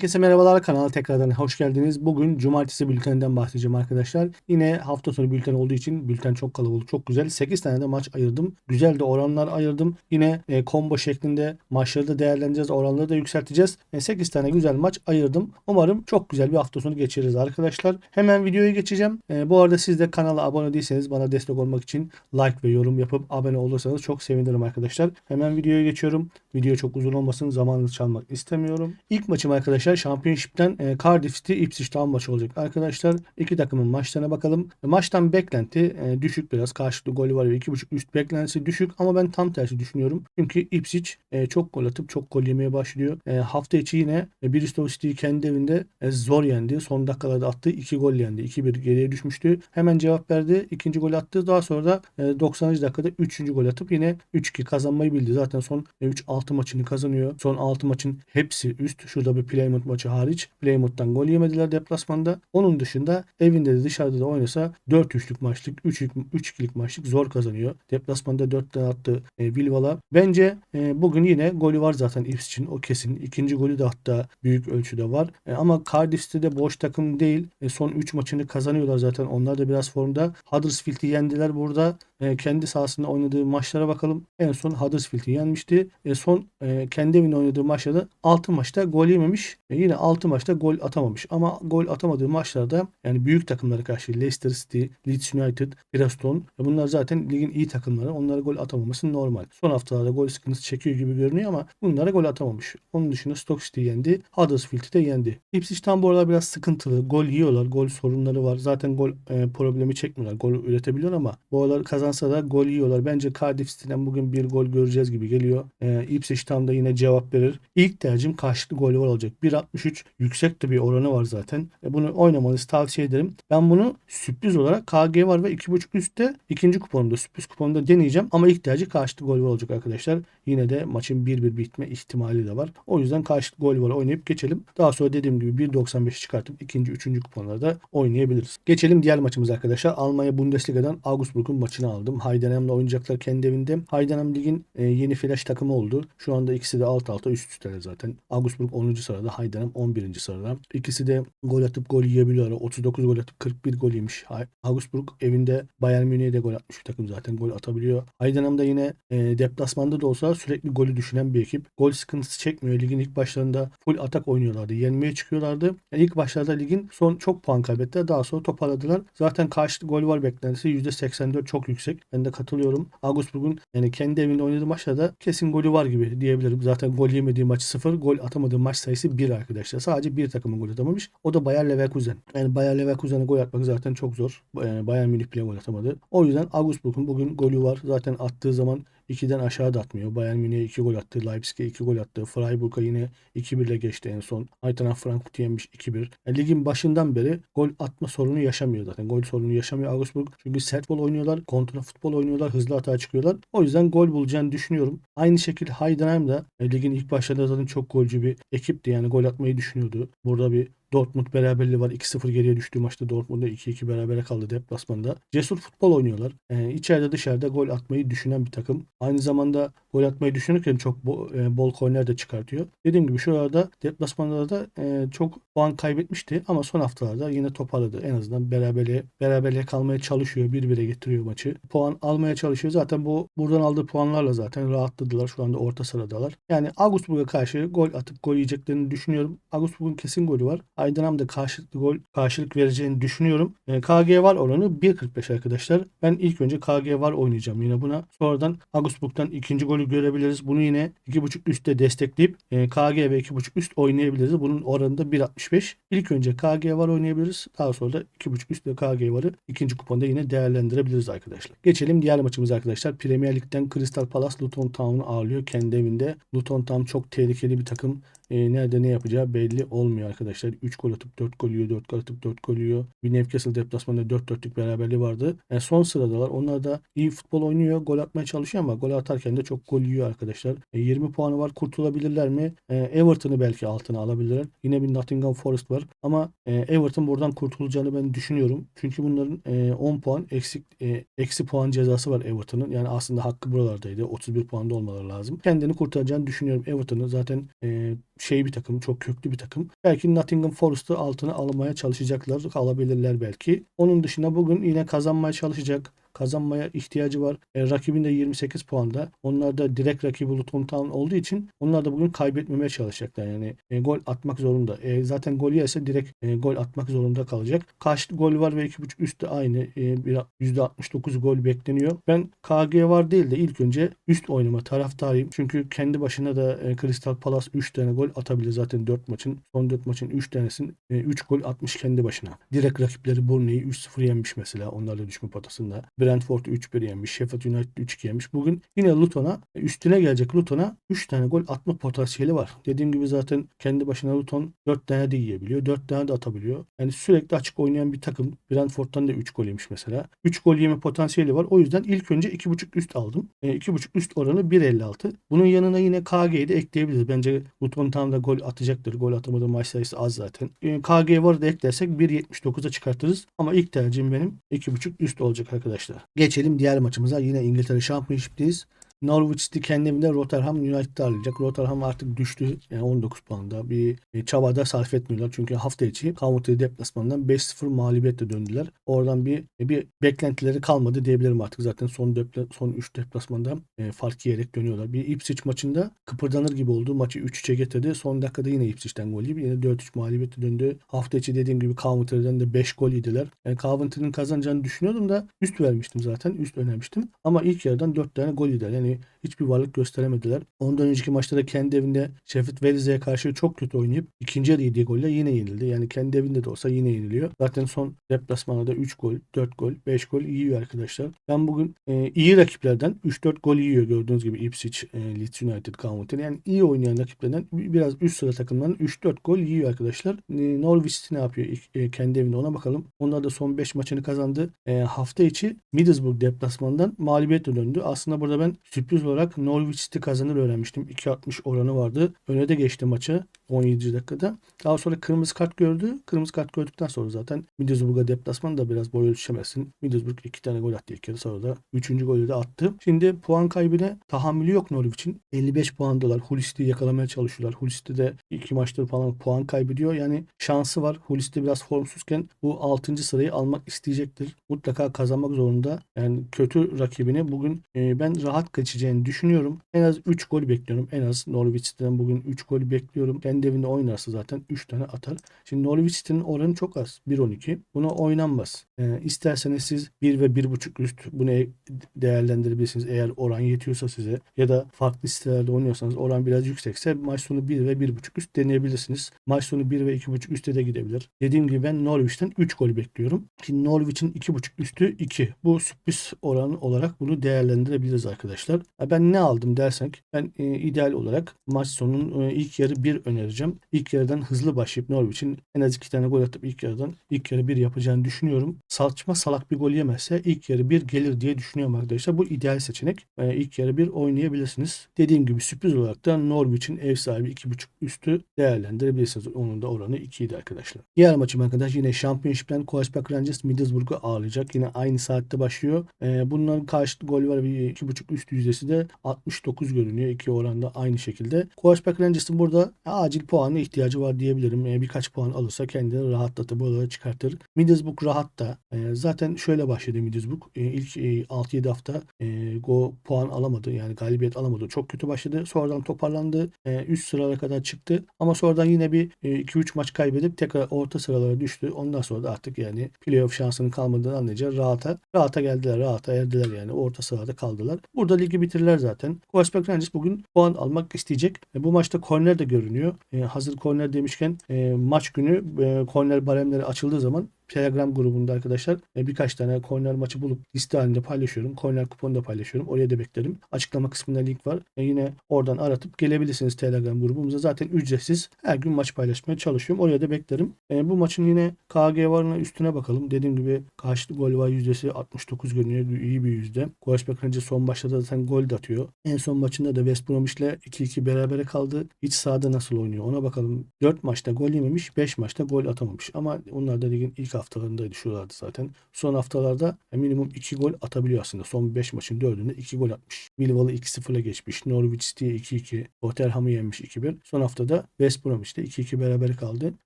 Herkese merhabalar kanala tekrardan hoş geldiniz. Bugün cumartesi bülteninden bahsedeceğim arkadaşlar. Yine hafta sonu bülten olduğu için bülten çok kalabalık çok güzel. 8 tane de maç ayırdım. Güzel de oranlar ayırdım. Yine e, combo şeklinde maçları da değerlendireceğiz. Oranları da yükselteceğiz. E, 8 tane güzel maç ayırdım. Umarım çok güzel bir hafta sonu geçiririz arkadaşlar. Hemen videoya geçeceğim. E, bu arada siz de kanala abone değilseniz bana destek olmak için like ve yorum yapıp abone olursanız çok sevinirim arkadaşlar. Hemen videoya geçiyorum. Video çok uzun olmasın. Zamanınızı çalmak istemiyorum. İlk maçım arkadaşlar Championship'ten e, Cardiff City Ipswich Town maçı olacak. Arkadaşlar iki takımın maçlarına bakalım. E, maçtan beklenti e, düşük biraz. Karşılıklı golü var. 2.5 üst beklentisi düşük ama ben tam tersi düşünüyorum. Çünkü Ipswich e, çok gol atıp çok gol yemeye başlıyor. E, hafta içi yine e, Bristol City'yi kendi evinde e, zor yendi. Son dakikalarda attığı 2 gol yendi. 2-1 geriye düşmüştü. Hemen cevap verdi. ikinci gol attı. Daha sonra da e, 90. dakikada 3. gol atıp yine 3-2 kazanmayı bildi. Zaten son 3-6 maçını kazanıyor. Son 6 maçın hepsi üst. Şurada bir Plymouth maçı hariç. Plymouth'tan gol yemediler deplasmanda. Onun dışında evinde de dışarıda da oynasa 4-3'lük maçlık, 3-2'lik maçlık zor kazanıyor. Deplasmanda 4 tane attı e, Vilvala. Bence e, bugün yine golü var zaten Ipswich'in o kesin. İkinci golü de hatta büyük ölçüde var. E, ama Cardiff'te de boş takım değil. E, son 3 maçını kazanıyorlar zaten. Onlar da biraz formda. Huddersfield'i yendiler burada. E, kendi sahasında oynadığı maçlara bakalım. En son Huddersfield'i yenmişti. E, son e, kendi evinde oynadığı maçlarda 6 maçta gol yememiş. E, yine 6 maçta gol atamamış. Ama gol atamadığı maçlarda yani büyük takımlara karşı Leicester City, Leeds United, Preston e, bunlar zaten ligin iyi takımları. Onlara gol atamaması normal. Son haftalarda gol sıkıntısı çekiyor gibi görünüyor ama bunlara gol atamamış. Onun dışında Stoke City yendi. Huddersfield'i de yendi. Ipswich tam bu aralar biraz sıkıntılı. Gol yiyorlar. Gol sorunları var. Zaten gol e, problemi çekmiyorlar. Gol üretebiliyor ama bu aralar kazansa da gol yiyorlar. Bence Cardiff City'den bugün bir gol göreceğiz gibi geliyor. E, Ipswich tam da yine cevap verir. İlk tercihim karşılıklı gol olacak. 1.63 yüksek de bir oranı var zaten. E, bunu oynamanızı tavsiye ederim. Ben bunu sürpriz olarak KG var ve 2.5 üstte ikinci kuponumda sürpriz kuponumda deneyeceğim. Ama ilk tercih karşılıklı gol var olacak arkadaşlar. Yine de maçın 1-1 bitme ihtimali de var. O yüzden karşılıklı gol var oynayıp geçelim. Daha sonra dediğim gibi 1.95'i çıkartıp ikinci, üçüncü kuponlarda oynayabiliriz. Geçelim diğer maçımız arkadaşlar. Almanya Bundesliga'dan Augsburg'un maçını aldım. Heidenheim'le oynayacaklar kendi evinde. Heidenheim ligin e, yeni flash takımı oldu. Şu anda ikisi de alt alta üst üste zaten. Augsburg 10. sırada, Heidenheim 11. sırada. İkisi de gol atıp gol yiyebiliyorlar. 39 gol atıp 41 gol yemiş. Augsburg evinde Bayern Münih'e de gol atmış bir takım zaten. Gol atabiliyor. De yine e, deplasmanda da olsa sürekli golü düşünen bir ekip. Gol sıkıntısı çekmiyor. Ligin ilk başlarında full atak oynuyorlardı. Yenmeye çıkıyorlardı. Yani ilk başlarda ligin son çok puan kaybettiler. Daha sonra toparladılar. Zaten karşılıklı gol var beklentisi %84 çok yüksek. Ben de katılıyorum. Augsburg'un yani kendi evinde oynadığı maçlarda kesin golü var gibi diyebilirim. Zaten gol yemediği maç 0, gol atamadığı maç sayısı 1 arkadaşlar. Sadece bir takımın gol atamamış. O da Bayer Leverkusen. Yani Bayer Leverkusen'e gol atmak zaten çok zor. Yani Bayern Münih bile gol atamadı. O yüzden Augsburg'un bugün golü var. Zaten attığı zaman 2'den aşağı da atmıyor. Bayern Münih'e 2 gol attı. Leipzig'e 2 gol attı. Freiburg'a yine 2-1 ile geçti en son. Eintracht Frankfurt'u yenmiş 2-1. Yani ligin başından beri gol atma sorunu yaşamıyor zaten. Gol sorunu yaşamıyor Augsburg. Çünkü sert futbol oynuyorlar. Kontra futbol oynuyorlar. Hızlı hata çıkıyorlar. O yüzden gol bulacağını düşünüyorum. Aynı şekilde Heidenheim da e, ligin ilk başlarında zaten çok golcü bir ekipti. Yani gol atmayı düşünüyordu. Burada bir Dortmund beraberliği var. 2-0 geriye düştüğü maçta Dortmund'da 2-2 berabere kaldı deplasmanda. Cesur futbol oynuyorlar. Ee, içeride dışarıda gol atmayı düşünen bir takım. Aynı zamanda gol atmayı düşünürken çok bo, e, bol korner de çıkartıyor. Dediğim gibi şu arada deplasmanda da e, çok puan kaybetmişti ama son haftalarda yine toparladı. En azından beraberliğe, beraberliğe kalmaya çalışıyor. Bir bire getiriyor maçı. Puan almaya çalışıyor. Zaten bu buradan aldığı puanlarla zaten rahatladılar. Şu anda orta sıradalar. Yani Augsburg'a karşı gol atıp gol yiyeceklerini düşünüyorum. Augsburg'un kesin golü var. Aydınam da karşılıklı gol karşılık vereceğini düşünüyorum. E, KG var oranı 1.45 arkadaşlar. Ben ilk önce KG var oynayacağım yine buna. Sonradan Augsburg'dan ikinci golü görebiliriz. Bunu yine 2.5 üstte destekleyip e, KG ve 2.5 üst oynayabiliriz. Bunun oranı da 1.65. İlk önce KG var oynayabiliriz. Daha sonra da 2.5 üst ve KG varı ikinci kuponda yine değerlendirebiliriz arkadaşlar. Geçelim diğer maçımız arkadaşlar. Premier Lig'den Crystal Palace Luton Town'u ağırlıyor kendi evinde. Luton Town çok tehlikeli bir takım e, nerede ne yapacağı belli olmuyor arkadaşlar. 3 gol atıp 4 gol yiyor, 4 gol atıp 4 gol yiyor. Bir Newcastle deplasmanında 4-4'lük beraberliği vardı. Yani son sıradalar. Onlar da iyi futbol oynuyor, gol atmaya çalışıyor ama gol atarken de çok gol yiyor arkadaşlar. E, 20 puanı var. Kurtulabilirler mi? E, Everton'ı belki altına alabilirler. Yine bir Nottingham Forest var. Ama e, Everton buradan kurtulacağını ben düşünüyorum. Çünkü bunların e, 10 puan eksik e, eksi puan cezası var Everton'ın. Yani aslında hakkı buralardaydı. 31 puanda olmaları lazım. Kendini kurtaracağını düşünüyorum Everton'ı. Zaten e, şey bir takım, çok köklü bir takım. Belki Nottingham Forest'ı altına almaya çalışacaklar, alabilirler belki. Onun dışında bugün yine kazanmaya çalışacak kazanmaya ihtiyacı var. E, rakibin de 28 puanda. Onlar da direkt rakibi Luton Town olduğu için onlar da bugün kaybetmemeye çalışacaklar. Yani e, gol atmak zorunda. E, zaten gol yerse direkt e, gol atmak zorunda kalacak. Kaç gol var ve 2.5 üstü aynı. E, bir, %69 gol bekleniyor. Ben KG var değil de ilk önce üst oynama taraftarıyım. Çünkü kendi başına da e, Crystal Palace 3 tane gol atabilir zaten 4 maçın. Son 4 maçın 3 tanesinin e, 3 gol atmış kendi başına. Direkt rakipleri Burnley'i 3-0 yenmiş mesela onlarla düşme potasında. Brentford 3-1 yenmiş. Sheffield United 3-2 yenmiş. Bugün yine Luton'a üstüne gelecek Luton'a 3 tane gol atma potansiyeli var. Dediğim gibi zaten kendi başına Luton 4 tane de yiyebiliyor. 4 tane de atabiliyor. Yani sürekli açık oynayan bir takım. Brentford'dan da 3 gol yemiş mesela. 3 gol yeme potansiyeli var. O yüzden ilk önce 2.5 üst aldım. E, 2.5 üst oranı 1.56. Bunun yanına yine KG'yi de ekleyebiliriz. Bence Luton tam da gol atacaktır. Gol atamadığı maç sayısı az zaten. E, KG var da eklersek 1.79'a çıkartırız. Ama ilk tercihim benim 2.5 üst olacak arkadaşlar. Geçelim diğer maçımıza. Yine İngiltere Championship'teyiz. Norwich City kendi evinde Rotherham United'ı ağırlayacak. Rotherham artık düştü. Yani 19 puanda. Bir e, çabada sarf etmiyorlar. Çünkü hafta içi Coventry deplasmanından 5-0 mağlubiyetle döndüler. Oradan bir e, bir beklentileri kalmadı diyebilirim artık. Zaten son depla, son 3 deplasmanda e, fark yiyerek dönüyorlar. Bir Ipswich maçında kıpırdanır gibi oldu. Maçı 3-3'e getirdi. Son dakikada yine Ipswich'ten gol yedi. Yine 4-3 mağlubiyetle döndü. Hafta içi dediğim gibi Coventry'den de 5 gol yediler. Yani Coventry'nin kazanacağını düşünüyordum da üst vermiştim zaten. Üst önermiştim. Ama ilk yarıdan 4 tane gol yediler. Yani me hiçbir varlık gösteremediler. Ondan önceki maçta da kendi evinde Sheffield Wednesday'e karşı çok kötü oynayıp ikinci yarı yediği golle yine yenildi. Yani kendi evinde de olsa yine yeniliyor. Zaten son deplasmanda 3 gol, 4 gol, 5 gol yiyor arkadaşlar. Ben bugün e, iyi rakiplerden 3-4 gol yiyor gördüğünüz gibi Ipswich, e, Leeds United, Coventry. Yani iyi oynayan rakiplerden biraz üst sıra takımların 3-4 gol yiyor arkadaşlar. E, Norwich ne yapıyor e, kendi evinde ona bakalım. Onlar da son 5 maçını kazandı. E, hafta içi Middlesbrough deplasmandan mağlubiyetle döndü. Aslında burada ben sürpriz olarak Norwich City kazanır öğrenmiştim. 2.60 oranı vardı. Öne de geçti maçı 17. dakikada. Daha sonra kırmızı kart gördü. Kırmızı kart gördükten sonra zaten Middlesbrough'a deplasman da biraz boy ölçemezsin. Middlesbrough iki tane gol attı ilk yarı sonra da 3. golü de attı. Şimdi puan kaybına tahammülü yok Norwich'in. 55 puandalar. Hull City'yi yakalamaya çalışıyorlar. Hull City de iki maçtır falan puan kaybediyor. Yani şansı var. Hull City biraz formsuzken bu 6. sırayı almak isteyecektir. Mutlaka kazanmak zorunda. Yani kötü rakibini bugün e, ben rahat geçeceğini düşünüyorum. En az 3 gol bekliyorum. En az Norwich City'den bugün 3 gol bekliyorum. Kendi evinde oynarsa zaten 3 tane atar. Şimdi Norwich City'nin oranı çok az. 1.12. Buna oynanmaz. Ee, isterseniz siz 1 ve 1.5 üst bunu e- değerlendirebilirsiniz. Eğer oran yetiyorsa size ya da farklı sitelerde oynuyorsanız oran biraz yüksekse maç sonu 1 ve 1.5 üst deneyebilirsiniz. Maç sonu 1 ve 2.5 üstte de gidebilir. Dediğim gibi ben Norwich'ten 3 gol bekliyorum. Şimdi Norwich'in 2.5 üstü 2. Bu sürpriz oran olarak bunu değerlendirebiliriz arkadaşlar. Ben ne aldım dersek ben e, ideal olarak maç sonunun e, ilk yarı 1 önereceğim. İlk yarıdan hızlı başlayıp Norwich'in en az 2 tane gol atıp ilk yarıdan ilk yarı 1 yapacağını düşünüyorum. Saçma salak bir gol yemezse ilk yarı 1 gelir diye düşünüyorum arkadaşlar. Bu ideal seçenek. E, ilk yarı 1 oynayabilirsiniz. Dediğim gibi sürpriz olarak da Norwich'in ev sahibi 2.5 üstü değerlendirebilirsiniz. Onun da oranı 2 idi arkadaşlar. Diğer maçım arkadaş yine Championship'ten Kovacsburg Rangers Middlesbrough'u ağırlayacak. Yine aynı saatte başlıyor. E, bunların karşıtı gol var. Bir 2.5 üst yüzdesi de 69 görünüyor. İki oranda aynı şekilde. Kovacsburg Rangers'ın burada acil puanı ihtiyacı var diyebilirim. E, birkaç puan alırsa kendini rahatlatır. Buraları çıkartır. Middlesbrough rahat da. E, zaten şöyle başladı Middlesbrough. E, ilk e, 6-7 hafta e, go puan alamadı. Yani galibiyet alamadı. Çok kötü başladı. Sonradan toparlandı. E, üst sıralara kadar çıktı. Ama sonradan yine bir 2-3 maç kaybedip tekrar orta sıralara düştü. Ondan sonra da artık yani playoff şansının kalmadığını anlayacağız. Rahata, rahata geldiler. Rahata erdiler yani. Orta sırada kaldılar. Burada ligi bitirirler zaten. Kovacsburg Rangers bugün puan almak isteyecek. E, bu maçta korner de görünüyor. E, hazır korner demişken e, maç günü e, korner baremleri açıldığı zaman Telegram grubunda arkadaşlar e, birkaç tane corner maçı bulup liste halinde paylaşıyorum. Corner kuponu da paylaşıyorum. Oraya da beklerim. Açıklama kısmında link var. E, yine oradan aratıp gelebilirsiniz Telegram grubumuza. Zaten ücretsiz. Her gün maç paylaşmaya çalışıyorum. Oraya da beklerim. E, bu maçın yine KG varına üstüne bakalım. Dediğim gibi karşılık gol var yüzdesi 69 görünüyor. İyi bir yüzde. Kovacsburg önce son maçta zaten gol de atıyor. En son maçında da West Bromwich ile 2-2 berabere kaldı. İç sahada nasıl oynuyor ona bakalım. 4 maçta gol yememiş. 5 maçta gol atamamış. Ama onlar da ligin ilk haftalarındaydı şuralarda zaten. Son haftalarda e, minimum 2 gol atabiliyor aslında. Son 5 maçın 4'ünde 2 gol atmış. Millwall'ı 2-0'la geçmiş. Norwich City'ye 2-2. Tottenham'ı yenmiş 2-1. Son haftada West Bromwich'te 2-2 beraber kaldı.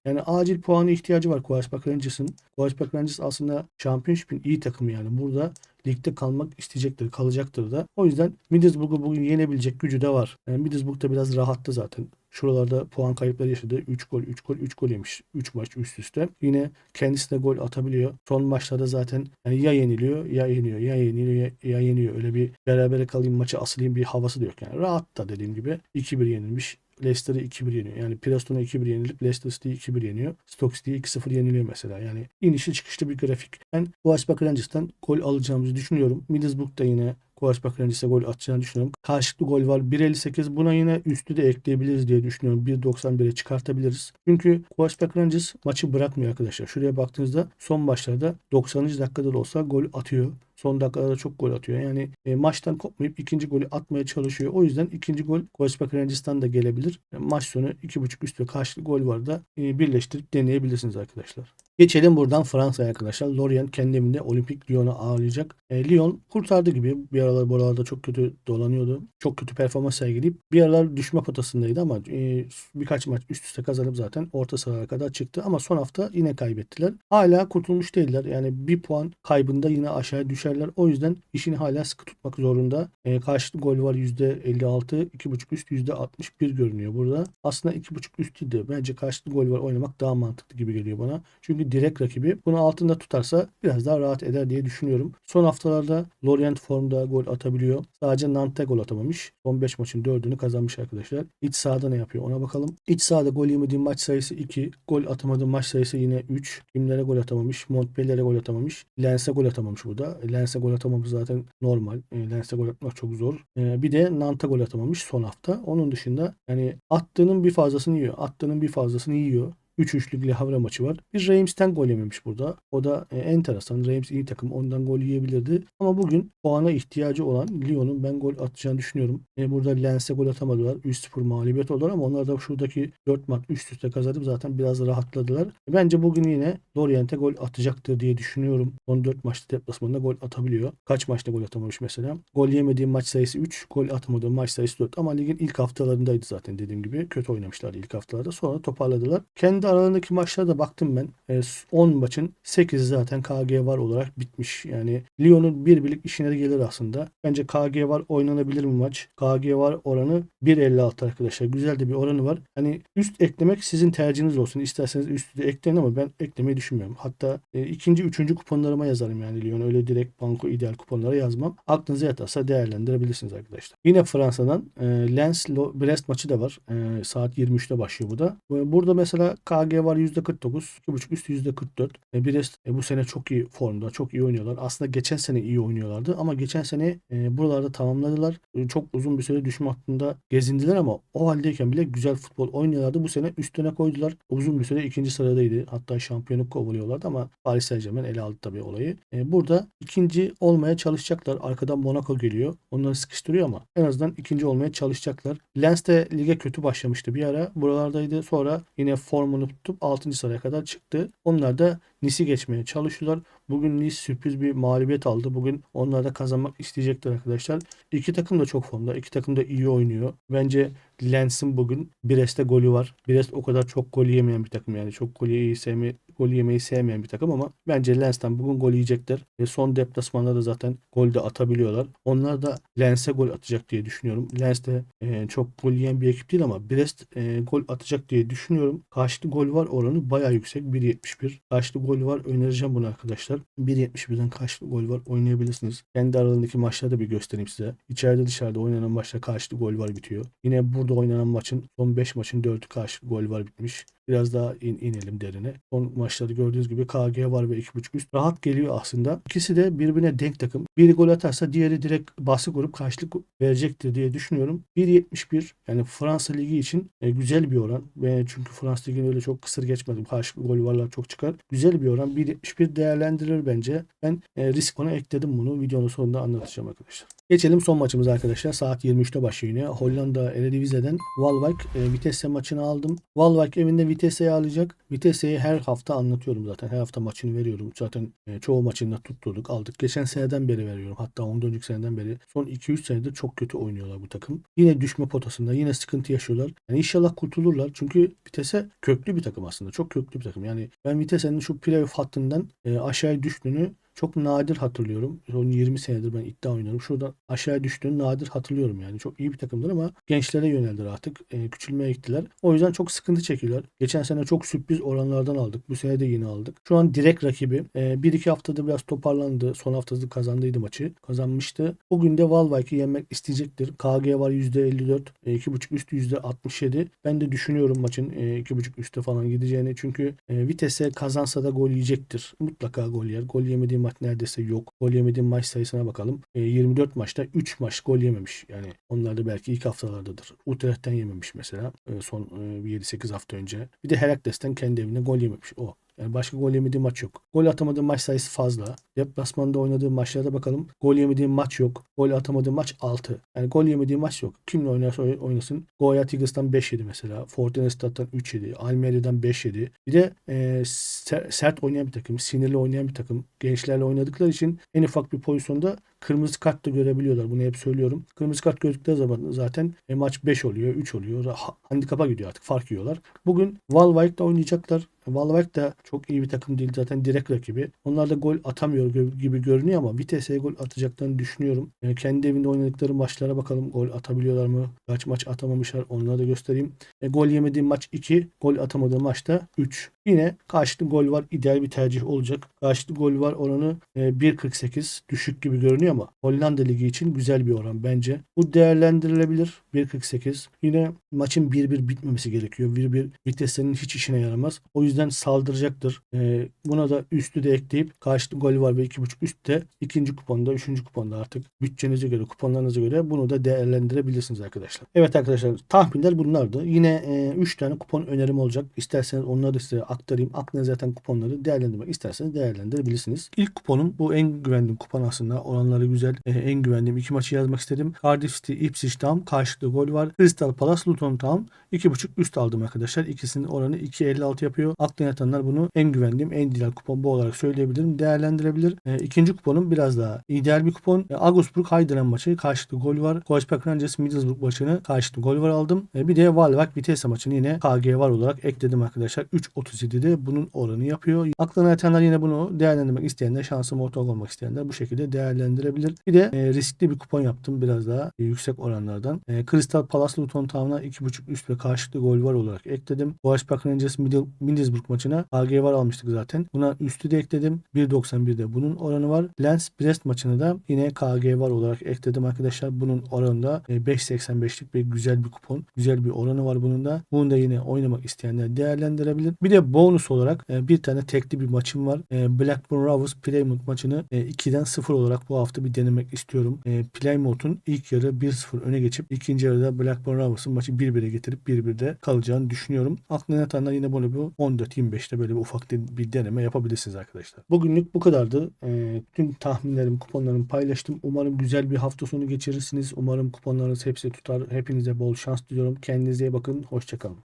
Yani acil puanı ihtiyacı var Quarespark Rangers'ın. Quarespark Rangers aslında Championship'in iyi takımı yani. Burada ligde kalmak isteyecektir, kalacaktır da. O yüzden Middlesbrough'u bugün yenebilecek gücü de var. Yani Middlesbrough da biraz rahattı zaten. Şuralarda puan kayıpları yaşadı. 3 gol, 3 gol, 3 gol yemiş. 3 maç üst üste. Yine kendisi de gol atabiliyor. Son maçlarda zaten yani ya yeniliyor ya yeniyor. Ya yeniliyor ya, ya yeniyor. Öyle bir berabere kalayım maçı asılayım bir havası da yok. Yani rahat da dediğim gibi 2-1 yenilmiş. Leicester'ı 2-1 yeniyor. Yani Preston'a 2-1 yenilip Leicester City'yi 2-1 yeniyor. Stoke City'yi 2-0 yeniliyor mesela. Yani inişli çıkışlı bir grafik. Ben Wolfsburg Rangers'tan gol alacağımızı düşünüyorum. Middlesbrough da yine Wolfsburg Rangers'e gol atacağını düşünüyorum. Karşılıklı gol var. 1.58 buna yine üstü de ekleyebiliriz diye düşünüyorum. 1.91'e çıkartabiliriz. Çünkü Wolfsburg Rangers maçı bırakmıyor arkadaşlar. Şuraya baktığınızda son maçlarda 90. dakikada da olsa gol atıyor. Son dakikalarda çok gol atıyor. Yani e, maçtan kopmayıp ikinci golü atmaya çalışıyor. O yüzden ikinci gol Wolfsburg Rangers'tan da gelebilir. E, maç sonu 2.5 üstü karşılıklı gol var da e, birleştirip deneyebilirsiniz arkadaşlar. Geçelim buradan Fransa'ya arkadaşlar. Lorient kendi evinde Olimpik Lyon'u ağırlayacak. E, Lyon kurtardı gibi. Bir aralar buralarda çok kötü dolanıyordu. Çok kötü performans sergileyip bir aralar düşme potasındaydı ama e, birkaç maç üst üste kazanıp zaten orta sıralara kadar çıktı. Ama son hafta yine kaybettiler. Hala kurtulmuş değiller. Yani bir puan kaybında yine aşağıya düşerler. O yüzden işini hala sıkı tutmak zorunda. E, karşılıklı gol var %56. 2.5 üst %61 görünüyor burada. Aslında 2.5 üst değil de bence karşılıklı gol var oynamak daha mantıklı gibi geliyor bana. Çünkü direkt rakibi bunu altında tutarsa biraz daha rahat eder diye düşünüyorum. Son haftalarda Lorient formda gol atabiliyor. Sadece Nantes gol atamamış. Son 5 maçın 4'ünü kazanmış arkadaşlar. İç sahada ne yapıyor ona bakalım. İç sahada gol yemediği maç sayısı 2. Gol atamadığı maç sayısı yine 3. Kimlere gol atamamış? Montpellier'e gol atamamış. Lens'e gol atamamış burada. Lens'e gol atamamış zaten normal. E, Lens'e gol atmak çok zor. E, bir de Nantes'a gol atamamış son hafta. Onun dışında yani attığının bir fazlasını yiyor. Attığının bir fazlasını yiyor. 3-3'lük Le Havre maçı var. Bir Reims'ten gol yememiş burada. O da e, enteresan. Reims iyi takım. Ondan gol yiyebilirdi. Ama bugün puana ihtiyacı olan Lyon'un ben gol atacağını düşünüyorum. E, burada Lens'e gol atamadılar. 3-0 mağlubiyet oldular ama onlar da şuradaki 4 maç üst üste kazanıp zaten biraz rahatladılar. Bence bugün yine Lorient'e gol atacaktır diye düşünüyorum. Son 4 maçta deplasmanında gol atabiliyor. Kaç maçta gol atamamış mesela? Gol yemediği maç sayısı 3. Gol atamadığı maç sayısı 4. Ama ligin ilk haftalarındaydı zaten dediğim gibi. Kötü oynamışlardı ilk haftalarda. Sonra toparladılar. Kendi aralarındaki maçlara da baktım ben. E, 10 maçın 8'i zaten KG var olarak bitmiş. Yani Lyon'un bir birlik işine de gelir aslında. Bence KG var oynanabilir mi maç? KG var oranı 1.56 arkadaşlar. Güzel de bir oranı var. Hani üst eklemek sizin tercihiniz olsun. İsterseniz üstü de ekleyin ama ben eklemeyi düşünmüyorum. Hatta e, ikinci, üçüncü kuponlarıma yazarım yani Lyon. Öyle direkt banko ideal kuponlara yazmam. Aklınıza yatarsa değerlendirebilirsiniz arkadaşlar. Yine Fransa'dan e, Lens Brest maçı da var. E, saat 23'te başlıyor bu da. Burada mesela KG var %49. 2.5 üst %44. E, Brest e, bu sene çok iyi formda. Çok iyi oynuyorlar. Aslında geçen sene iyi oynuyorlardı ama geçen sene e, buralarda tamamladılar. E, çok uzun bir süre düşme hattında gezindiler ama o haldeyken bile güzel futbol oynuyorlardı. Bu sene üstüne koydular. Uzun bir süre ikinci sıradaydı. Hatta şampiyonluk kovalıyorlardı ama Paris Saint Germain ele aldı tabii olayı. E, burada ikinci olmaya çalışacaklar. Arkadan Monaco geliyor. Onları sıkıştırıyor ama en azından ikinci olmaya çalışacaklar. Lens de lige kötü başlamıştı bir ara. Buralardaydı. Sonra yine formunu tutup 6. sıraya kadar çıktı. Onlar da Nice'i geçmeye çalışıyorlar. Bugün Nice sürpriz bir mağlubiyet aldı. Bugün onlar da kazanmak isteyecekler arkadaşlar. İki takım da çok formda. İki takım da iyi oynuyor. Bence Lens'in bugün Brest'te golü var. Brest o kadar çok gol yemeyen bir takım yani. Çok gol yemeyi, sevme, gol yemeyi sevmeyen bir takım ama bence Lens'ten bugün gol yiyecekler. Ve son deplasmanda da zaten gol de atabiliyorlar. Onlar da Lens'e gol atacak diye düşünüyorum. Lens de e, çok gol yiyen bir ekip değil ama Brest e, gol atacak diye düşünüyorum. Karşılıklı gol var oranı baya yüksek. 1.71. Karşılıklı gol var önereceğim bunu arkadaşlar. 1.71'den karşılıklı gol var oynayabilirsiniz. Kendi aralarındaki maçlarda bir göstereyim size. İçeride dışarıda oynanan maçta karşılıklı gol var bitiyor. Yine burada oynanan maçın son 5 maçın 4'ü karşılıklı gol var bitmiş. Biraz daha in, inelim derine. Son maçlarda gördüğünüz gibi KG var ve 2.5 üst. Rahat geliyor aslında. İkisi de birbirine denk takım. Biri gol atarsa diğeri direkt baskı kurup karşılık verecektir diye düşünüyorum. 1.71 yani Fransa Ligi için e, güzel bir oran. Ve çünkü Fransa Ligi'ni öyle çok kısır geçmedim. Karşılıklı gol varlar çok çıkar. Güzel bir oran. 1.71 değerlendirilir bence. Ben e, risk ona ekledim bunu. Videonun sonunda anlatacağım arkadaşlar. Geçelim son maçımıza arkadaşlar. Saat 23'te başlıyor yine. Hollanda Eredivisie'den Walwijk e, Vitesse maçını aldım. Walwijk evinde Vitesse'yi alacak. Vitesse'yi her hafta anlatıyorum zaten. Her hafta maçını veriyorum. Zaten e, çoğu maçında tutturduk, aldık. Geçen seneden beri veriyorum. Hatta ondan önceki seneden beri. Son 2-3 senedir çok kötü oynuyorlar bu takım. Yine düşme potasında. Yine sıkıntı yaşıyorlar. Yani inşallah kurtulurlar. Çünkü Vitesse köklü bir takım aslında. Çok köklü bir takım. Yani ben Vitesse'nin şu playoff hattından e, aşağıya düştüğünü çok nadir hatırlıyorum. Son 20 senedir ben iddia oynuyorum. Şurada aşağı düştüğünü nadir hatırlıyorum yani. Çok iyi bir takımdır ama gençlere yöneldiler artık. E, küçülmeye gittiler. O yüzden çok sıkıntı çekiyorlar. Geçen sene çok sürpriz oranlardan aldık. Bu sene de yine aldık. Şu an direkt rakibi. E, 1-2 haftada biraz toparlandı. Son haftada kazandıydı maçı. Kazanmıştı. Bugün de Valvayk'i yenmek isteyecektir. KG var %54. E, 2.5 üstü %67. Ben de düşünüyorum maçın e, 2.5 üstte falan gideceğini. Çünkü e, Vitesse kazansa da gol yiyecektir. Mutlaka gol yer. Gol yemediği maç neredeyse yok. Gol yemediği maç sayısına bakalım. E, 24 maçta 3 maç gol yememiş. Yani onlar da belki ilk haftalardadır. Utrecht'ten yememiş mesela. E, son e, 7-8 hafta önce. Bir de Herakles'ten kendi evinde gol yememiş. O. Yani başka gol yemediği maç yok. Gol atamadığı maç sayısı fazla. Deplasmanda oynadığı maçlarda bakalım. Gol yemediği maç yok. Gol atamadığı maç 6. Yani gol yemediği maç yok. Kimle oynarsa oy- oynasın. Goya Tigres'tan 5 yedi mesela. Fortuna 3 yedi. Almeria'dan 5 yedi. Bir de e, ser- sert oynayan bir takım. Sinirli oynayan bir takım. Gençlerle oynadıkları için en ufak bir pozisyonda kırmızı kart da görebiliyorlar. Bunu hep söylüyorum. Kırmızı kart gördükleri zaman zaten e, maç 5 oluyor, 3 oluyor. Ha- Handikapa gidiyor artık. Fark yiyorlar. Bugün Valvayk'la oynayacaklar. Valvayk da çok iyi bir takım değil zaten direkt rakibi. Onlar da gol atamıyor gibi görünüyor ama Vitesse'ye gol atacaklarını düşünüyorum. E, kendi evinde oynadıkları maçlara bakalım gol atabiliyorlar mı? Kaç maç atamamışlar onları da göstereyim. E, gol yemediği maç 2, gol atamadığı maçta 3. Yine karşılıklı gol var ideal bir tercih olacak. Karşılıklı gol var oranı e, 1.48 düşük gibi görünüyor ama Hollanda Ligi için güzel bir oran bence. Bu değerlendirilebilir 1.48. Yine maçın 1-1 bitmemesi gerekiyor. 1-1 Vitesse'nin hiç işine yaramaz. O yüzden saldıracaktır. E, buna da üstü de ekleyip karşılıklı gol var ve 2.5 üstte ikinci kuponda, üçüncü kuponda artık bütçenize göre, kuponlarınıza göre bunu da değerlendirebilirsiniz arkadaşlar. Evet arkadaşlar tahminler bunlardı. Yine 3 tane kupon önerim olacak. İsterseniz onları size aktarayım. Aklınıza zaten kuponları değerlendirmek isterseniz değerlendirebilirsiniz. İlk kuponum bu en güvendiğim kupon aslında. Oranları güzel. E, en güvendiğim iki maçı yazmak istedim. Cardiff City, Ipswich Town karşılıklı gol var. Crystal Palace, Luton Town 2.5 üst aldım arkadaşlar. İkisinin oranı 2.56 yapıyor. Aklına yatanlar bunu en güvendiğim, en ideal kupon bu olarak söyleyebilirim. Değerlendirebilir. E, ikinci kuponum biraz daha ideal bir kupon. E, Augsburg Heideren maçı karşılıklı gol var. Wolfsburg Rangers Middlesbrough maçını karşılıklı gol var aldım. E, bir de Valvak Vitesse maçını yine KG var olarak ekledim arkadaşlar. 3.37'de bunun oranı yapıyor. Aklına yatanlar yine bunu değerlendirmek isteyenler, şansım ortak olmak isteyenler bu şekilde değerlendirebilir. Bir de e, riskli bir kupon yaptım biraz daha e, yüksek oranlardan. E, Crystal Palace Luton Town'a 2.5 üst ve karşılıklı gol var olarak ekledim. Wolfsburg Rangers Middle, Middlesbrough maçına KG var almıştık zaten. Buna üstü de ekledim. 1.91'de bunun oranı var. Lens Brest maçını da yine KG var olarak ekledim arkadaşlar. Bunun oranı da e, 5.85'lik bir güzel bir kupon. Güzel bir oranı var bunun da. Bunu da yine oynamak isteyenler değerlendirebilir. Bir de bonus olarak e, bir tane tekli bir maçım var. E, Blackburn Rovers Plymouth maçını e, 2'den 0 olarak bu hafta bir denemek istiyorum. E, Plymouth'un ilk yarı 1-0 öne geçip ikinci yarıda Blackburn Rovers'ın maçı 1-1'e getirip 1-1'de kalacağını düşünüyorum. Aklına yatanlar yine bunu bu 14-25'te böyle bir ufak bir deneme yapabilirsiniz arkadaşlar. Bugünlük bu kadardı. E, tüm tahminlerimi, kuponlarımı paylaştım. Umarım güzel bir hafta sonu geçirirsiniz. Umarım kuponlarınız hepsi tutar. Hepinize bol şans diliyorum. Kendinize iyi bakın. Hoşçakalın.